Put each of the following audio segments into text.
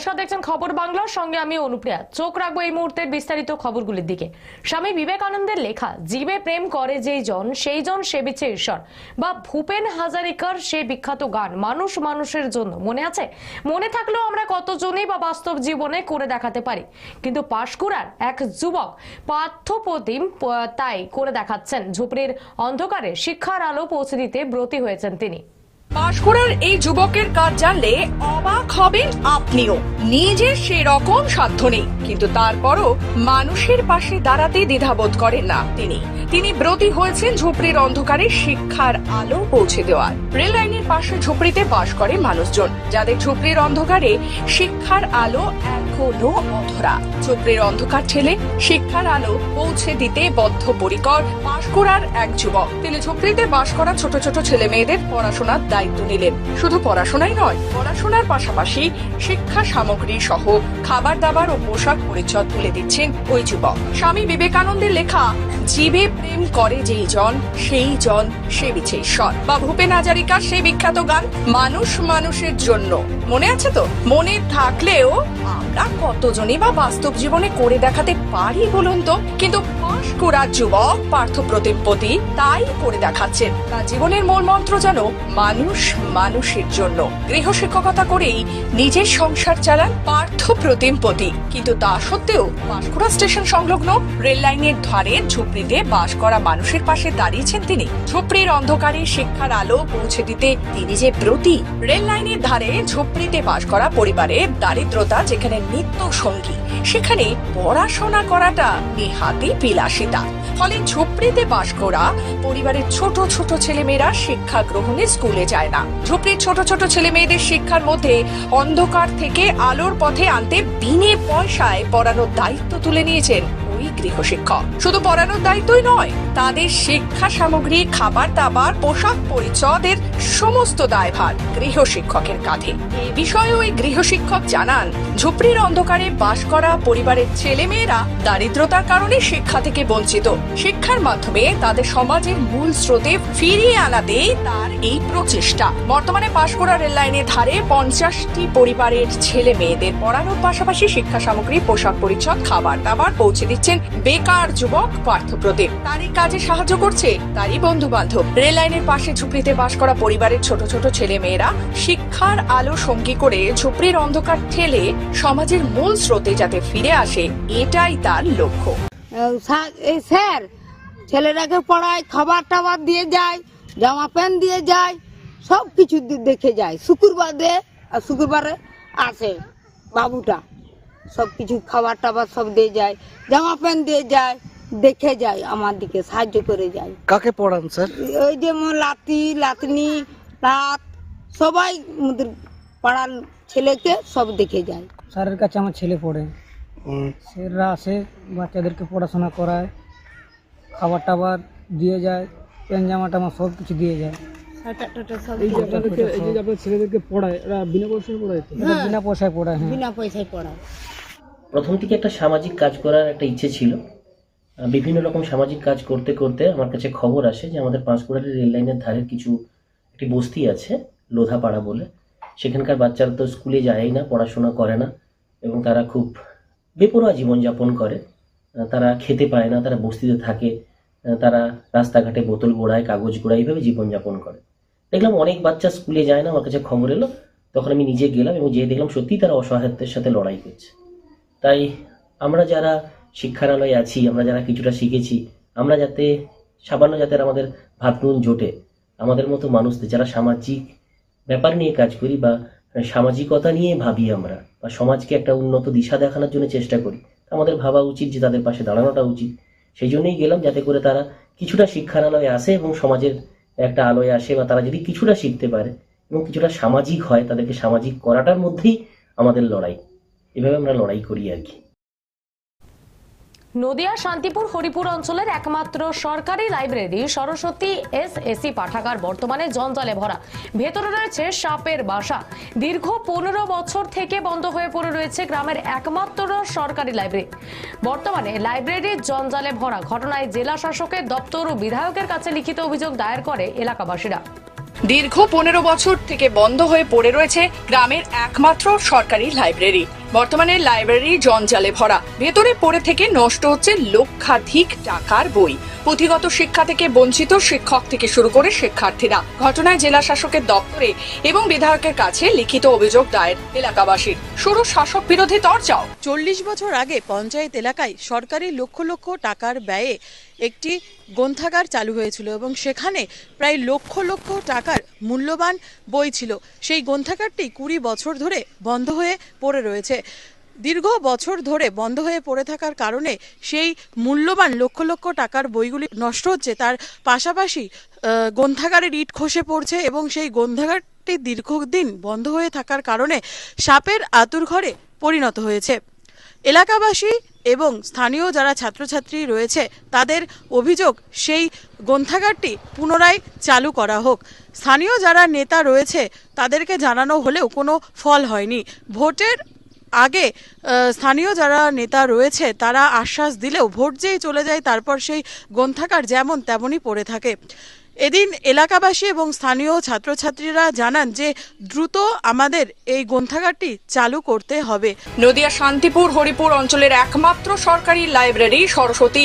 নমস্কার দেখছেন খবর বাংলার সঙ্গে আমি অনুপ্রিয়া। চোখ রাখব এই মুহূর্তের বিস্তারিত খবরগুলির দিকে। স্বামী বিবেকানন্দের লেখা, জীবে প্রেম করে যেই জন, সেই জন সেবিছে ঈশ্বর। বা, ভূপেন হাজারিকার সে বিখ্যাত গান, মানুষ মানুষের জন্য। মনে আছে? মনে থাকলেও আমরা কতজনই বা বাস্তব জীবনে করে দেখাতে পারি। কিন্তু পাশকুড়ার এক যুবক পার্থপ্রতিম তাই করে দেখাচ্ছেন। ঝুপড়ির অন্ধকারে শিক্ষার আলো পৌঁছে দিতে ব্রতী হয়েছেন তিনি। পাঁশকুড়ার এই যুবকের কাজ জানলে অবাক হবেন আপনিও। নিজের সেরকম সাধ্য নেই, কিন্তু তারপরও মানুষের পাশে দাঁড়াতে দ্বিধাবোধ করেন না তিনি। তিনি ব্রতী হয়েছেন ঝুপড়ির অন্ধকারে শিক্ষার আলো পৌঁছে দেওয়ার। রেল লাইনের পাশে ঝুপড়িতে বাস করে মানুষজন, যাদের ঝুপড়ির অন্ধকারে শিক্ষার আলো এখনও অধরা। ঝুপড়ির অন্ধকার ঠেলে শিক্ষার আলো পৌঁছে দিতে বদ্ধ পরিকর বদ্ধপরিকর পাঁশকুড়ার এক যুবক। তিনি ঝুপড়িতে বাস করা ছোট ছোট ছেলে মেয়েদের পড়াশোনার দায়িত্ব নিলেন। শুধু পড়াশোনাই নয়, পড়াশোনার পাশাপাশি শিক্ষা সামগ্রী সহ খাবার দাবার ও পোশাক পরিচ্ছদ তুলে দিচ্ছেন ওই যুবক। স্বামী বিবেকানন্দের লেখা, জীবে প্রেম করে যেই জন, সেই জন সে বিছে ঈশ্বর বা ভূপেন হাজারিকার সেই বিখ্যাত গান, মানুষ মানুষের জন্য। মনে আছে তো? মনে থাকলেও আমরা কতজনই বা বাস্তব জীবনে করে দেখাতে পারি বলুন তো? কিন্তু পাঁশকুড়ার যুবক পার্থ প্রতিপতি তাই করে দেখাচ্ছেন। তার জীবনের মূল মন্ত্র যেন মানুষ মানুষের জন্য। গৃহশিক্ষকতা করেই নিজের সংসার চালান পার্থ প্রতিমপতি কিন্তু তা সত্ত্বেও পাঁশকুড়া স্টেশন সংলগ্ন রেল লাইনের ধারে ঝুপড়িতে বাস করা মানুষের পাশে দাঁড়িয়েছেন তিনি। ঝুপড়ির অন্ধকারে শিক্ষার আলো পৌঁছে দিতে তিনি যে ব্রতী। রেল লাইনের ধারে ঝুপড়িতে বাস করা পরিবারের দারিদ্রতা যেখানে নিত্য সঙ্গী। সেখানে পড়াশোনা করাটা নেহাতি বিলাসিতা। ফলে ঝুপড়িতে বাস করা পরিবারের ছোট ছোট ছেলেমেয়েরা শিক্ষা গ্রহণে স্কুলে যায় না। ঝুপড়ির ছোট ছোট ছেলে মেয়েদের শিক্ষার মধ্যে অন্ধকার থেকে আলোর পথে আনতে বিনে পয়সায় পড়ানোর দায়িত্ব তুলে নিয়েছেন গৃহশিক্ষক শুধু পড়ানোর দায়িত্বই নয়, তাদের শিক্ষা সামগ্রী, খাবার, দাবার, পোশাক পরিচ্ছদের সমস্ত দায়ভার গৃহশিক্ষকের কাঁধে। এ বিষয়ে ওই গৃহশিক্ষক জানান, ঝুপড়ির অন্ধকারে বাস করা পরিবারের ছেলেমেয়েরা দারিদ্রতার কারণে শিক্ষা থেকে বঞ্চিত। শিক্ষার মাধ্যমে তাদের সমাজের মূল স্রোতে ফিরিয়ে আনাতেই তার এই প্রচেষ্টা। বর্তমানে পাশকুড়া রেল লাইনের ধারে পঞ্চাশটি পরিবারের ছেলে মেয়েদের পড়ানোর পাশাপাশি শিক্ষা সামগ্রী, পোশাক পরিচ্ছদ, খাবার দাবার পৌঁছে দিচ্ছেন বেকার যুবক পার্থপ্রদীপ। তারই কাজে সাহায্য করছে তারই বন্ধু বান্ধব রেল লাইনের পাশে ঝুপড়িতে বাস করা পরিবারের ছোট ছোট ছেলে মেয়েরা শিক্ষার আলো সঙ্গী করে ঝুপড়ির অন্ধকার ঠেলে সমাজের মূল স্রোতে যাতে ফিরে আসে, এটাই তার লক্ষ্য। স্যার- ছেলেটাকে পড়ায়, খাবার টাবার দিয়ে যায়, জামা প্যান্ট দিয়ে যায় সব কিছু দেখে যায়। শুক্রবার আর শুক্রবারে আসে বাবুটা। সব কিছু খাবার টাবার সব দিয়ে যায় জামা প্যান্ট দিয়ে যায় দেখে যায় আমার দিকে সাহায্য করে যায়। কাকে পড়ান স্যার? ওই যেমন লাতি লাতনি রাত সবাই আমাদের পাড়ার ছেলেকে সব দেখে যায়। স্যারের কাছে আমার ছেলে পড়ে। স্যাররা আসে বাচ্চাদেরকে পড়াশোনা করায় খাবার টাবার দিয়ে যায় প্যান জামা টামা সব কিছু দিয়ে যায়। এই যে আপনাদেরকে এই যে আপনার ছেলেদেরকে পড়ায় এরা বিনা পয়সায় পড়ায় বিনা পয়সায় পড়ায় হ্যাঁ। বিনা পয়সায় পড়ায়। প্রথম থেকে একটা সামাজিক কাজ করার একটা ইচ্ছে ছিল। বিভিন্ন রকম সামাজিক কাজ করতে করতে আমার কাছে খবর আসে যে আমাদের পাঁশকুড়ারি রেল লাইনের ধারের কিছু একটি বস্তি আছে, লোধাপাড়া বলে। সেখানকার বাচ্চারা তো স্কুলে যায়ই না, পড়াশোনা করে না এবং তারা খুব বেপরোয়া জীবনযাপন করে। তারা খেতে পায় না, তারা বস্তিতে থাকে তারা রাস্তাঘাটে বোতল গোড়ায়, কাগজ গোড়ায় এইভাবে জীবনযাপন করে। দেখলাম অনেক বাচ্চা স্কুলে যায় না, আমার কাছে খবর এলো। তখন আমি নিজে গেলাম এবং যেয়ে দেখলাম সত্যিই তারা অসহায়ত্বের সাথে লড়াই করছে। তাই আমরা যারা শিক্ষারালয়ে আছি, আমরা যারা কিছুটা শিখেছি, আমরা যাতে সামান্য যাতে আমাদের ভাত নুন জোটে, আমাদের মতো মানুষদের, যারা সামাজিক ব্যাপার নিয়ে কাজ করি বা সামাজিকতা নিয়ে ভাবি আমরা, বা সমাজকে একটা উন্নত দিশা দেখানোর জন্য চেষ্টা করি আমাদের ভাবা উচিত যে তাদের পাশে দাঁড়ানোটা উচিত। সেই জন্যই গেলাম যাতে করে তারা কিছুটা শিক্ষারালয়ে আসে এবং সমাজের একটা আলোয় আসে বা তারা যদি কিছুটা শিখতে পারে এবং কিছুটা সামাজিক হয়, তাদেরকে সামাজিক করাটার মধ্যেই আমাদের লড়াই। এভাবে আমরা লড়াই করি আর কি। নদিয়া শান্তিপুর হরিপুর অঞ্চলের একমাত্র সরকারি লাইব্রেরি সরস্বতী এস এসি পাঠাগার বর্তমানে জঞ্জালে ভরা। ভেতরে রয়েছে সাপের বাসা। দীর্ঘ পনেরো বছর থেকে বন্ধ হয়ে পড়ে রয়েছে গ্রামের একমাত্র সরকারি লাইব্রেরি। বর্তমানে লাইব্রেরির জঞ্জালে ভরা ঘটনায় জেলা শাসকের দপ্তর ও বিধায়কের কাছে লিখিত অভিযোগ দায়ের করে এলাকাবাসীরা। দীর্ঘ পনেরো বছর থেকে বন্ধ হয়ে পড়ে রয়েছে গ্রামের একমাত্র সরকারি লাইব্রেরি। বর্তমানে লাইব্রেরি জঞ্জালে ভরা। ভেতরে পড়ে থেকে নষ্ট হচ্ছে লক্ষাধিক টাকার বই। পুঁথিগত শিক্ষা থেকে বঞ্চিত শিক্ষক থেকে শুরু করে শিক্ষার্থীরা। ঘটনায় জেলা শাসকের দপ্তরে এবং বিধায়কের কাছে লিখিত অভিযোগ দায়ের এলাকাবাসীর। শুরু শাসক বিরোধী তরজাও চল্লিশ বছর আগে পঞ্চায়েত এলাকায় সরকারি লক্ষ লক্ষ টাকার ব্যয়ে একটি গ্রন্থাগার চালু হয়েছিল এবং সেখানে প্রায় লক্ষ লক্ষ টাকার মূল্যবান বই ছিল। সেই গ্রন্থাগারটি কুড়ি বছর ধরে বন্ধ হয়ে পড়ে রয়েছে। দীর্ঘ বছর ধরে বন্ধ হয়ে পড়ে থাকার কারণে সেই মূল্যবান লক্ষ লক্ষ টাকার বইগুলি নষ্ট হচ্ছে। তার পাশাপাশি গ্রন্থাগারের ইট খসে পড়ছে এবং সেই গ্রন্থাগারটি দীর্ঘদিন বন্ধ হয়ে থাকার কারণে সাপের আতুর ঘরে পরিণত হয়েছে। এলাকাবাসী এবং স্থানীয় যারা ছাত্রছাত্রী রয়েছে, তাদের অভিযোগ, সেই গ্রন্থাগারটি পুনরায় চালু করা হোক। স্থানীয় যারা নেতা রয়েছে, তাদেরকে জানানো হলেও কোনো ফল হয়নি। ভোটের আগে স্থানীয় যারা নেতা রয়েছে, তারা আশ্বাস দিলেও ভোট যেই চলে যায়, তারপর সেই গ্রন্থাকার যেমন তেমনই পড়ে থাকে। এদিন এলাকাবাসী এবং স্থানীয় ছাত্রছাত্রীরা জানান যে দ্রুত আমাদের এই গ্রন্থাগারটি চালু করতে হবে। নদিয়া শান্তিপুর হরিপুর অঞ্চলের একমাত্র সরকারি লাইব্রেরি সরস্বতী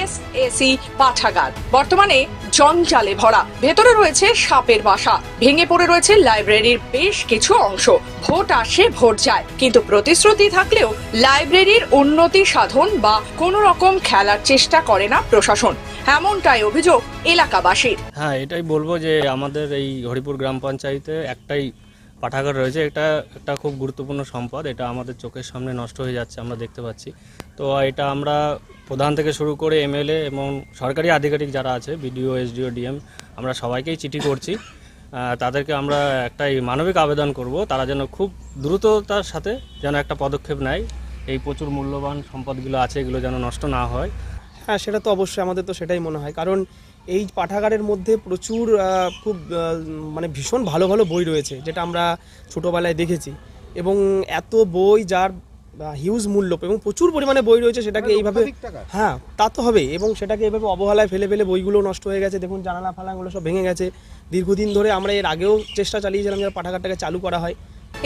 এস এসি পাঠাগার। বর্তমানে জঞ্জালে ভরা। ভেতরে রয়েছে সাপের বাসা। ভেঙে পড়ে রয়েছে লাইব্রেরির বেশ কিছু অংশ। ভোট আসে, ভোট যায়। কিন্তু প্রতিশ্রুতি থাকলেও লাইব্রেরির উন্নতি সাধন বা কোনো রকম খেলার চেষ্টা করে না প্রশাসন। এমনটাই অভিযোগ এলাকাবাসীর। হ্যাঁ এটাই বলব যে আমাদের এই হরিপুর গ্রাম পঞ্চায়েতে একটাই পাঠাগার রয়েছে। এটা একটা খুব গুরুত্বপূর্ণ সম্পদ। এটা আমাদের চোখের সামনে নষ্ট হয়ে যাচ্ছে, আমরা দেখতে পাচ্ছি। তো এটা আমরা প্রধান থেকে শুরু করে এমএলএ এবং সরকারি আধিকারিক যারা আছে, বিডিও, এসডিও, ডিএম, আমরা সবাইকেই চিঠি করছি। তাদেরকে আমরা একটাই মানবিক আবেদন করব। তারা যেন খুব দ্রুততার সাথে যেন একটা পদক্ষেপ নেয়। এই প্রচুর মূল্যবান সম্পদগুলো আছে, এগুলো যেন নষ্ট না হয়। হ্যাঁ সেটা তো অবশ্যই, আমাদের তো সেটাই মনে হয়। কারণ এই পাঠাগারের মধ্যে প্রচুর খুব মানে ভীষণ ভালো ভালো বই রয়েছে যেটা আমরা ছোটোবেলায় দেখেছি। এবং এত বই যার হিউজ মূল্য এবং প্রচুর পরিমাণে বই রয়েছে সেটাকে এইভাবে হ্যাঁ তা তো হবে এবং সেটাকে এইভাবে অবহেলায় ফেলে ফেলে বইগুলো নষ্ট হয়ে গেছে। দেখুন জানালা ফালাগুলো সব ভেঙে গেছে। দীর্ঘদিন ধরে আমরা এর আগেও চেষ্টা চালিয়েছিলাম যে পাঠাগারটাকে চালু করা হয়।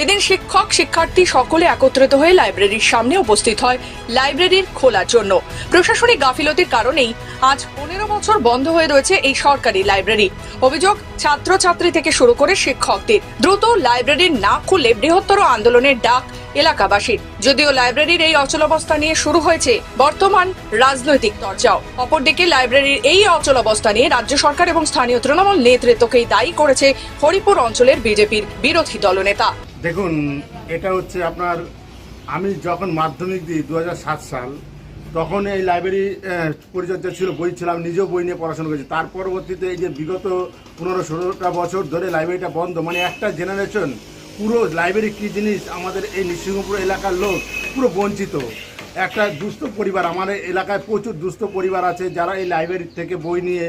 এদিন শিক্ষক, শিক্ষার্থী সকলে একত্রিত হয়ে লাইব্রেরির সামনে উপস্থিত হয়, লাইব্রেরির খোলার জন্য। প্রশাসনিক গাফিলতির কারণেই আজ পনেরো বছর বন্ধ হয়ে রয়েছে এই সরকারি লাইব্রেরি। অভিযোগ, ছাত্রছাত্রী থেকে শুরু করে শিক্ষকদের। দ্রুত লাইব্রেরি না খুলে বৃহত্তর আন্দোলনের ডাক এলাকাবাসীর। যদিও লাইব্রেরির এই অচলাবস্থা নিয়ে শুরু হয়েছে বর্তমান রাজনৈতিক চর্চাও। অপরদিকে লাইব্রেরির এই অচলাবস্থা নিয়ে রাজ্য সরকার এবং স্থানীয় তৃণমূল নেতৃত্বকেই দায়ী করেছে হরিপুর অঞ্চলের বিজেপির বিরোধী দলনেতা। দেখুন, এটা হচ্ছে আপনার, আমি যখন মাধ্যমিক দিই দু হাজার সাত সাল, তখন এই লাইব্রেরি পরিচর্যা ছিল, বই ছিলাম নিজেও বই নিয়ে পড়াশোনা করেছি। তার পরবর্তীতে এই যে বিগত পনেরো, ষোলোটা বছর ধরে লাইব্রেরিটা বন্ধ মানে একটা জেনারেশন পুরো লাইব্রেরি কী জিনিস আমাদের এই নৃসিংহপুর এলাকার লোক পুরো বঞ্চিত। একটা দুস্থ পরিবার, আমাদের এলাকায় প্রচুর দুস্থ পরিবার আছে যারা এই লাইব্রেরি থেকে বই নিয়ে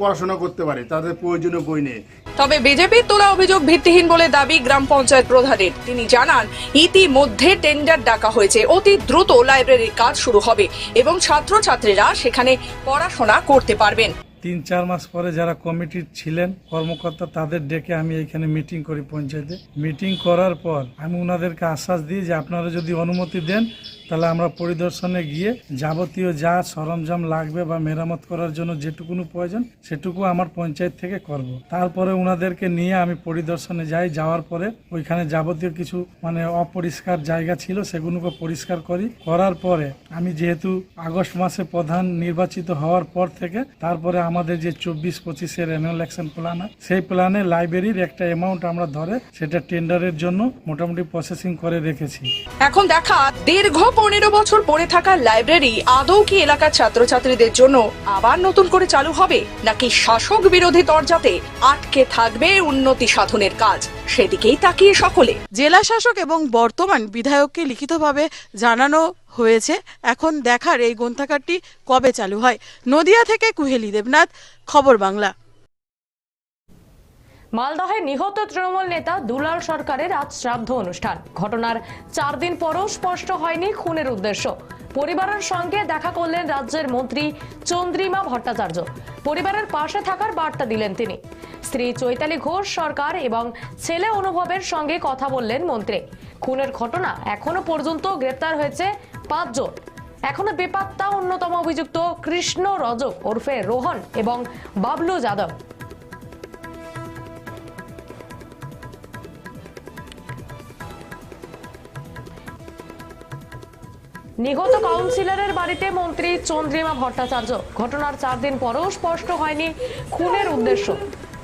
পড়াশোনা করতে পারে, তাদের প্রয়োজনীয় বই নিয়ে। তবে বিজেপির তোলা অভিযোগ ভিত্তিহীন বলে দাবি গ্রাম পঞ্চায়েত প্রধানের। তিনি জানান, ইতিমধ্যে টেন্ডার ডাকা হয়েছে, অতি দ্রুত লাইব্রেরির কাজ শুরু হবে এবং ছাত্রছাত্রীরা সেখানে পড়াশোনা করতে পারবেন। তিন, চার মাস পরে যারা কমিটির ছিলেন, কর্মকর্তা, তাদের ডেকে আমি এখানে মিটিং করি পঞ্চায়েতে মিটিং করার পর আমি ওনাদেরকে আশ্বাস দিই যে আপনারা যদি অনুমতি দেন, তাহলে আমরা পরিদর্শনে গিয়ে যাবতীয় যা সরঞ্জাম লাগবে বা মেরামত করার জন্য যেটুকুনো প্রয়োজন, সেটুকু আমার পঞ্চায়েত থেকে করব। তারপরে ওনাদেরকে নিয়ে আমি পরিদর্শনে যাই, যাওয়ার পরে ওইখানে যাবতীয় কিছু মানে অপরিষ্কার জায়গা ছিল সেগুলোকে পরিষ্কার করি করার পরে আমি যেহেতু আগস্ট মাসে প্রধান নির্বাচিত হওয়ার পর থেকে, তারপরে আমাদের যে চব্বিশ পঁচিশের অ্যানুয়াল অ্যাকশন প্ল্যান হয় সেই প্ল্যানে লাইব্রেরির একটা অ্যামাউন্ট আমরা ধরে সেটা টেন্ডারের জন্য মোটামুটি প্রসেসিং করে রেখেছি। এখন দেখা, দীর্ঘ পনেরো বছর পড়ে থাকা লাইব্রেরি আদৌ কি এলাকার ছাত্রছাত্রীদের জন্য আবার নতুন করে চালু হবে? নাকি শাসক বিরোধী দরজাতে আটকে থাকবে উন্নতি সাধনের কাজ? সেদিকেই তাকিয়ে সকলে। জেলা শাসক এবং বর্তমান বিধায়ককে লিখিতভাবে জানানো হয়েছে, এখন দেখার এই গ্রন্থাগারটি কবে চালু হয়? নদিয়া থেকে কুহেলি দেবনাথ, খবর বাংলা। মালদহে নিহত তৃণমূল নেতা দুলাল সরকারের আজ শ্রাদ্ধ অনুষ্ঠান। ঘটনার চার দিন পরও স্পষ্ট হয়নি খুনের উদ্দেশ্য। পরিবারের সঙ্গে দেখা করলেন রাজ্যের মন্ত্রী চন্দ্রিমা ভট্টাচার্য। পরিবারের পাশে থাকার বার্তা দিলেন তিনি। স্ত্রী চৈতালি ঘোষ সরকার এবং ছেলে অনুভবের সঙ্গে কথা বললেন মন্ত্রী। খুনের ঘটনা এখনও পর্যন্ত গ্রেপ্তার হয়েছে পাঁচজন এখনও বেপাত্তা অন্যতম অভিযুক্ত কৃষ্ণ রজক ওরফে রোহন এবং বাবলু যাদব। নিহত কাউন্সিলরের বাড়িতে মন্ত্রী চন্দ্রিমা ভট্টাচার্য। ঘটনার চার দিন পরেও স্পষ্ট হয়নি খুনের উদ্দেশ্য।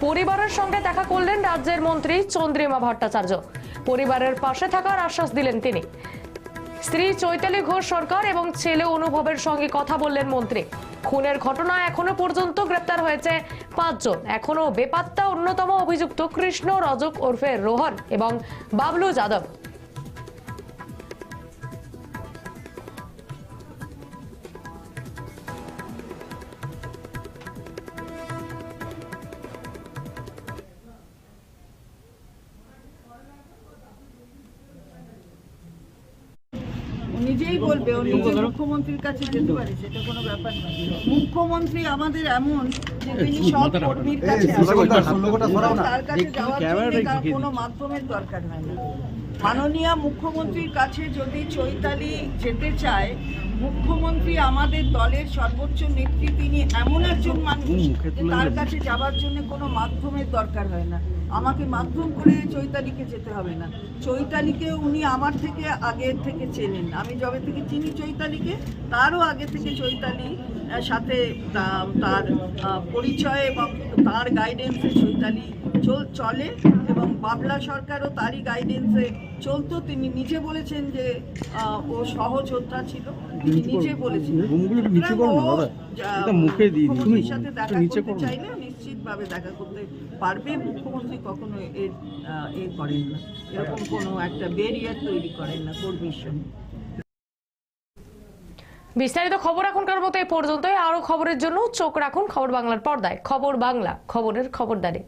পরিবারের সঙ্গে দেখা করলেন রাজ্যের মন্ত্রী চন্দ্রিমা ভট্টাচার্য। পরিবারের পাশে থাকার আশ্বাস দিলেন তিনি। স্ত্রী চৈতালি ঘোষ সরকার এবং ছেলে অনুভবের সঙ্গে কথা বললেন মন্ত্রী। খুনের ঘটনা এখনও পর্যন্ত গ্রেপ্তার হয়েছে পাঁচজন। এখনও বেপাত্তা অন্যতম অভিযুক্ত কৃষ্ণ রজক ওরফে রোহন এবং বাবলু যাদব। মুখ্যমন্ত্রীর কাছে যেতে পারে সেটা কোনো ব্যাপার না মুখ্যমন্ত্রী আমাদের এমন যে তিনি সব কর্মীর কাছে তার কাছে যাওয়ার জন্য তার কোনো মাধ্যমের দরকার হয় না। মাননীয় মুখ্যমন্ত্রীর কাছে যদি চৈতালি যেতে চায় মুখ্যমন্ত্রী আমাদের দলের সর্বোচ্চ নেত্রী তিনি এমন একজন মানুষ তার কাছে যাওয়ার জন্য কোনো মাধ্যমের দরকার হয় না। আমাকে মাধ্যম করে চৈতালিকে যেতে হবে না। চৈতালিকে উনি আমার থেকে আগের থেকে চেনেন। আমি যবে থেকে চিনি চৈতালিকে তারও আগে থেকে চৈতালি সাথে তার পরিচয় এবং তার গাইডেন্সে চৈতালি চল- চলে এবং বাবলা সরকারও তারই গাইডেন্সে চলতো। তিনি নিজে বলেছেন যে ও সহযোদ্ধা ছিল। তিনি নিজে বলেছেন সুতরাং ও যা- মুখ্যমন্ত্রীর সাথে দেখা করতে চাইলে নিশ্চিতভাবে দেখা করতে পারবে মুখ্যমন্ত্রী কখনো এর এ করেন না। এরকম কোনো একটা ব্যারিয়ার তৈরি করেন না কর্মীর সঙ্গে বিস্তারিত খবর এখনকার মতো এ পর্যন্তই। আরও খবরের জন্য চোখ রাখুন খবর বাংলার পর্দায়। খবর বাংলা, খবরের খবরদারি।